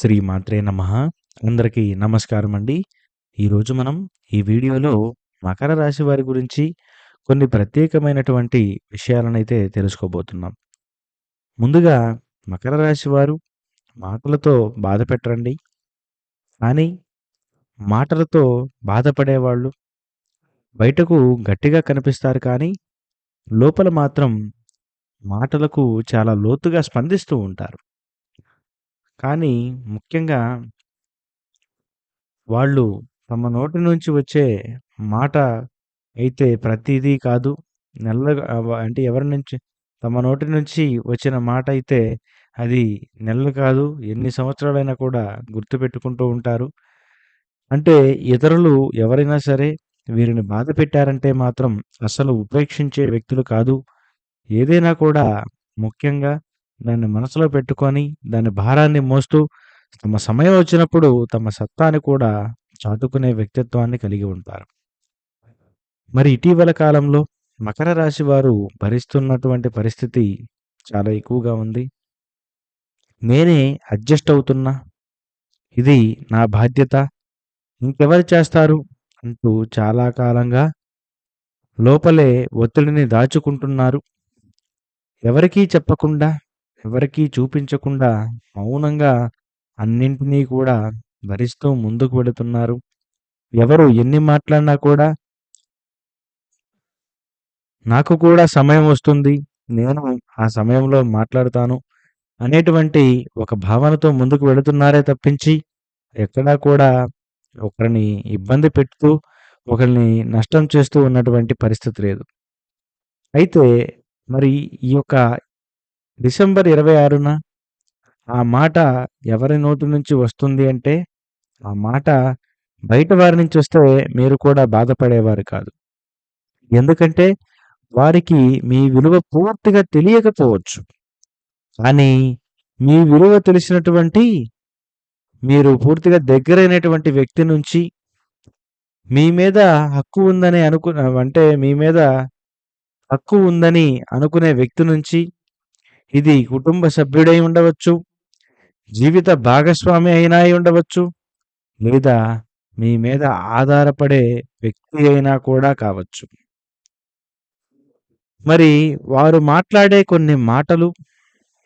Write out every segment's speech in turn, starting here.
శ్రీ మాత్రే నమ. అందరికీ నమస్కారం అండి. ఈరోజు మనం ఈ వీడియోలో మకర రాశి వారి గురించి కొన్ని ప్రత్యేకమైనటువంటి విషయాలనైతే తెలుసుకోబోతున్నాం. ముందుగా మకర రాశి వారు మాటలతో బాధ పెట్టరండి. కానీ మాటలతో బాధపడేవాళ్ళు బయటకు గట్టిగా కనిపిస్తారు కానీ లోపల మాత్రం మాటలకు చాలా లోతుగా స్పందిస్తూ ఉంటారు. కానీ ముఖ్యంగా వాళ్ళు తమ నోటి నుంచి వచ్చే మాట అయితే ప్రతిదీ కాదు. నెల్లగా అవ- అంటే ఎవరి నుంచి తమ నోటి నుంచి వచ్చిన మాట అయితే అది నెలలు కాదు. ఎన్ని సంవత్సరాలైనా కూడా గుర్తుపెట్టుకుంటూ ఉంటారు. అంటే ఇతరులు ఎవరైనా సరే వీరిని బాధ పెట్టారంటే మాత్రం అసలు ఉపేక్షించే వ్యక్తులు కాదు. ఏదైనా కూడా ముఖ్యంగా దాన్ని మనసులో పెట్టుకొని దాని భారాన్ని మోస్తూ తమ సమయం వచ్చినప్పుడు తమ సత్తాని కూడా చాటుకునే వ్యక్తిత్వాన్ని కలిగి ఉంటారు. మరి ఇటీవల కాలంలో మకర రాశి వారు భరిస్తున్నటువంటి పరిస్థితి చాలా ఎక్కువగా ఉంది. నేనే అడ్జస్ట్ అవుతున్నా. ఇది నా బాధ్యత. ఇంకెవరు చేస్తారు? అంటూ చాలా కాలంగా లోపలే ఒత్తిడిని దాచుకుంటున్నారు. ఎవరికీ చెప్పకుండా ఎవరికీ చూపించకుండా మౌనంగా అన్నింటినీ కూడా భరిస్తూ ముందుకు వెళుతున్నారు. ఎవరు ఎన్ని మాట్లాడినా కూడా నాకు కూడా సమయం వస్తుంది. నేను ఆ సమయంలో మాట్లాడతాను అనేటువంటి ఒక భావనతో ముందుకు వెళుతున్నారే తప్పించి ఎక్కడా కూడా ఒకరిని ఇబ్బంది పెడుతూ ఒకరిని నష్టం చేస్తూ ఉన్నటువంటి పరిస్థితి లేదు. అయితే మరి ఈ యొక్క డిసెంబర్ ఇరవై ఆరున ఆ మాట ఎవరి నోటి నుంచి వస్తుంది అంటే ఆ మాట బయట వారి నుంచి వస్తే మీరు కూడా బాధపడేవారు కాదు. ఎందుకంటే వారికి మీ విలువ పూర్తిగా తెలియకపోవచ్చు. కానీ మీ విలువ తెలిసినటువంటి మీరు పూర్తిగా దగ్గరైనటువంటి వ్యక్తి నుంచి మీ మీద హక్కు ఉందని అనుకు అంటే మీ మీద హక్కు ఉందని అనుకునే వ్యక్తి నుంచి ఇది కుటుంబ సభ్యుడై ఉండవచ్చు జీవిత భాగస్వామి అయినా అయి ఉండవచ్చు లేదా మీ మీద ఆధారపడే వ్యక్తి అయినా కూడా కావచ్చు. మరి వారు మాట్లాడే కొన్ని మాటలు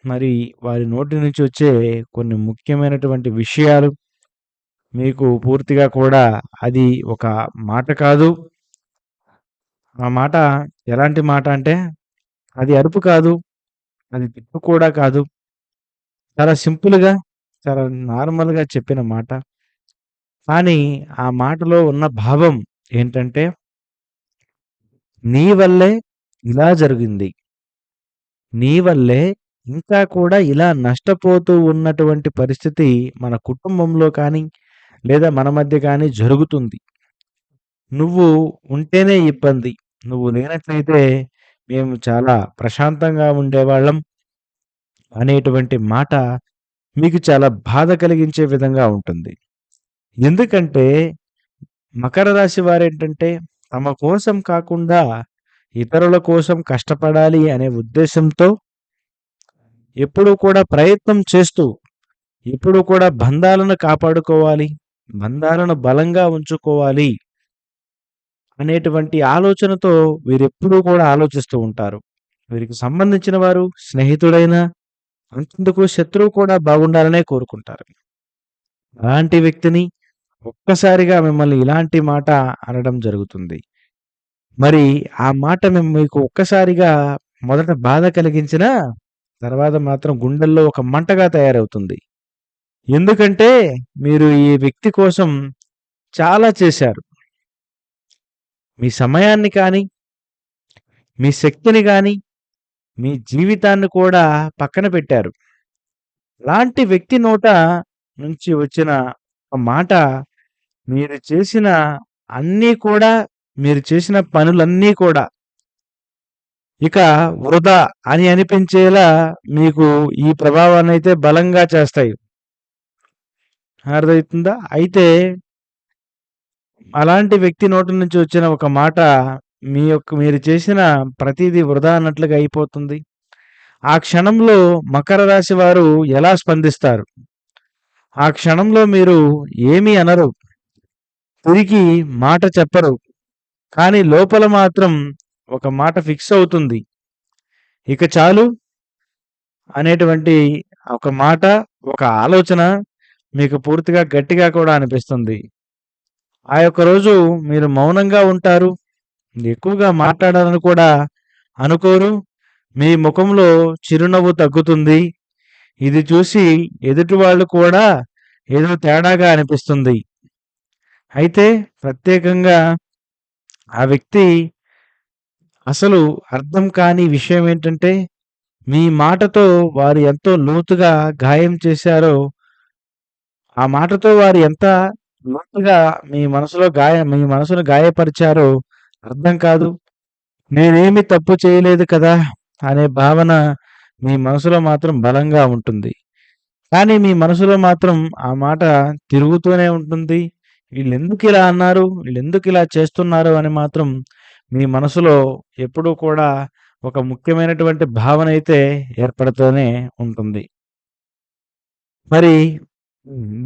మరి వారి నోటి నుంచి వచ్చే కొన్ని ముఖ్యమైనటువంటి విషయాలు మీకు పూర్తిగా కూడా అది ఒక మాట కాదు. ఆ మాట ఎలాంటి మాట అంటే అది అరుపు కాదు. అది తిట్టు కూడా కాదు. చాలా సింపుల్గా చాలా నార్మల్గా చెప్పిన మాట. కానీ ఆ మాటలో ఉన్న భావం ఏంటంటే నీ వల్లే ఇలా జరిగింది. నీ వల్లే ఇంకా కూడా ఇలా నష్టపోతూ ఉన్నటువంటి పరిస్థితి మన కుటుంబంలో కానీ లేదా మన మధ్య కానీ జరుగుతుంది. నువ్వు ఉంటేనే ఇబ్బంది. నువ్వు లేనట్లయితే మేము చాలా ప్రశాంతంగా ఉండేవాళ్ళం అనేటువంటి మాట మీకు చాలా బాధ కలిగించే విధంగా ఉంటుంది. ఎందుకంటే మకర రాశి వారేంటంటే తమ కోసం కాకుండా ఇతరుల కోసం కష్టపడాలి అనే ఉద్దేశంతో ఎప్పుడూ కూడా ప్రయత్నం చేస్తూ ఎప్పుడూ కూడా బంధాలను కాపాడుకోవాలి బంధాలను బలంగా ఉంచుకోవాలి అనేటువంటి ఆలోచనతో వీరెప్పుడూ కూడా ఆలోచిస్తూ ఉంటారు. వీరికి సంబంధించిన వారు స్నేహితుడైనా అంతకు శత్రువు కూడా బాగుండాలనే కోరుకుంటారు. అలాంటి వ్యక్తిని ఒక్కసారిగా మిమ్మల్ని ఇలాంటి మాట అనడం జరుగుతుంది. మరి ఆ మాట మేము మీకు ఒక్కసారిగా మొదట బాధ కలిగించిన తర్వాత మాత్రం గుండెల్లో ఒక మంటగా తయారవుతుంది. ఎందుకంటే మీరు ఈ వ్యక్తి కోసం చాలా చేశారు. మీ సమయాన్ని కానీ మీ శక్తిని కానీ మీ జీవితాన్ని కూడా పక్కన పెట్టారు. లాంటి వ్యక్తి నోట నుంచి వచ్చిన ఒక మాట మీరు చేసిన అన్నీ కూడా మీరు చేసిన పనులన్నీ కూడా ఇక వృధా అని అనిపించేలా మీకు ఈ ప్రభావాన్ని అయితే బలంగా చేస్తాయి. అర్థమవుతుందా? అయితే అలాంటి వ్యక్తి నోటి నుంచి వచ్చిన ఒక మాట మీ యొక్క మీరు చేసిన ప్రతిదీ వృధా అన్నట్లుగా అయిపోతుంది ఆ క్షణంలో మకర రాశి వారు ఎలా స్పందిస్తారు ఆ క్షణంలో మీరు ఏమీ అనరు. తిరిగి మాట చెప్పరు. కానీ లోపల మాత్రం ఒక మాట ఫిక్స్ అవుతుంది. ఇక చాలు అనేటువంటి ఒక మాట, ఒక ఆలోచన మీకు పూర్తిగా గట్టిగా కూడా అనిపిస్తుంది. ఆ యొక్క రోజు మీరు మౌనంగా ఉంటారు. ఎక్కువగా మాట్లాడాలని కూడా అనుకోరు. మీ ముఖంలో చిరునవ్వు తగ్గుతుంది. ఇది చూసి ఎదుటి వాళ్ళు కూడా ఏదో తేడాగా అనిపిస్తుంది. అయితే ప్రత్యేకంగా ఆ వ్యక్తి అసలు అర్థం కాని విషయం ఏంటంటే, మీ మాటతో వారు ఎంతో లోతుగా గాయం చేశారో ఆ మాటతో వారు ఎంత లోతుగా మీ మనసులో గాయ మీ మనసును గాయపరిచారో అర్థం కాదు. నేనేమి తప్పు చేయలేదు కదా! అనే భావన మీ మనసులో మాత్రం బలంగా ఉంటుంది. కానీ మీ మనసులో మాత్రం ఆ మాట తిరుగుతూనే ఉంటుంది. వీళ్ళు ఎందుకు ఇలా అన్నారు? ఎందుకు ఇలా చేస్తున్నారు? అని మాత్రం మీ మనసులో ఎప్పుడూ కూడా ఒక ముఖ్యమైనటువంటి భావన అయితే ఏర్పడుతూనే ఉంటుంది. మరి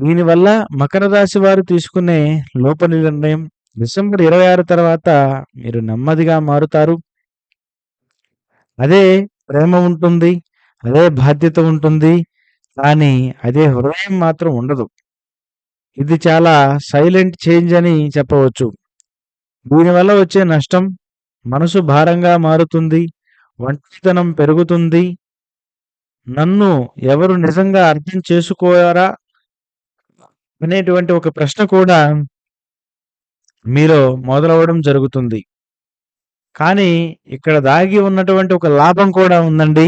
దీనివల్ల మకర రాశి వారు తీసుకునే లోప నిర్ణయం డిసెంబర్ 26 తర్వాత మీరు నెమ్మదిగా మారుతారు. అదే ప్రేమ ఉంటుంది. అదే బాధ్యత ఉంటుంది. కానీ అదే హృదయం మాత్రం ఉండదు. ఇది చాలా సైలెంట్ చేంజ్ అని చెప్పవచ్చు. దీనివల్ల వచ్చే నష్టం మనసు భారంగా మారుతుంది. ఒంటితనం పెరుగుతుంది. నన్ను ఎవరు నిజంగా అర్థం చేసుకోరా? అనేటువంటి ఒక ప్రశ్న కూడా మీలో మొదలవ్వడం జరుగుతుంది. కానీ ఇక్కడ దాగి ఉన్నటువంటి ఒక లాభం కూడా ఉందండి.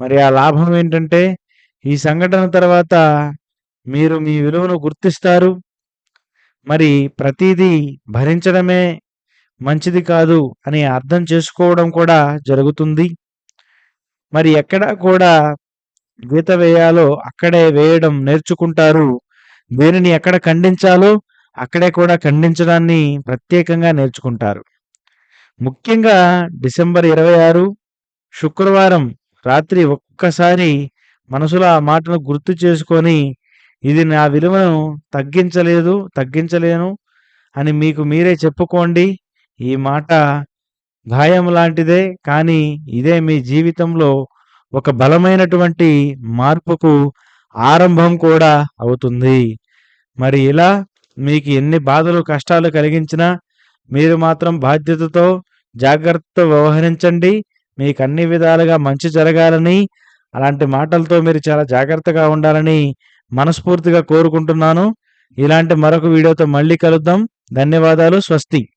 మరి ఆ లాభం ఏంటంటే, ఈ సంఘటన తర్వాత మీరు మీ విలువను గుర్తిస్తారు. మరి ప్రతీదీ భరించడమే మంచిది కాదు అని అర్థం చేసుకోవడం కూడా జరుగుతుంది. మరి ఎక్కడ కూడా గీత వేయాలో అక్కడే వేయడం నేర్చుకుంటారు. దేనిని ఎక్కడ ఖండించాలో అక్కడే కూడా ఖండించడాన్ని ప్రత్యేకంగా నేర్చుకుంటారు. ముఖ్యంగా డిసెంబర్ 26 శుక్రవారం రాత్రి ఒక్కసారి మనసులో ఆ మాటను గుర్తు చేసుకొని, ఇది నా విలువను తగ్గించలేదు, తగ్గించలేను అని మీకు మీరే చెప్పుకోండి. ఈ మాట గాయం లాంటిదే. కానీ ఇదే మీ జీవితంలో ఒక బలమైనటువంటి మార్పుకు ఆరంభం కూడా అవుతుంది. మరి ఇలా మీకు ఎన్ని బాధలు, కష్టాలు కలిగించినా మీరు మాత్రం బాధ్యతతో, జాగ్రత్తతో వ్యవహరించండి. మీకు అన్ని విధాలుగా మంచి జరగాలని, అలాంటి మాటలతో మీరు చాలా జాగ్రత్తగా ఉండాలని మనస్ఫూర్తిగా కోరుకుంటున్నాను. ఇలాంటి మరొక వీడియోతో మళ్ళీ కలుద్దాం. ధన్యవాదాలు. స్వస్తి.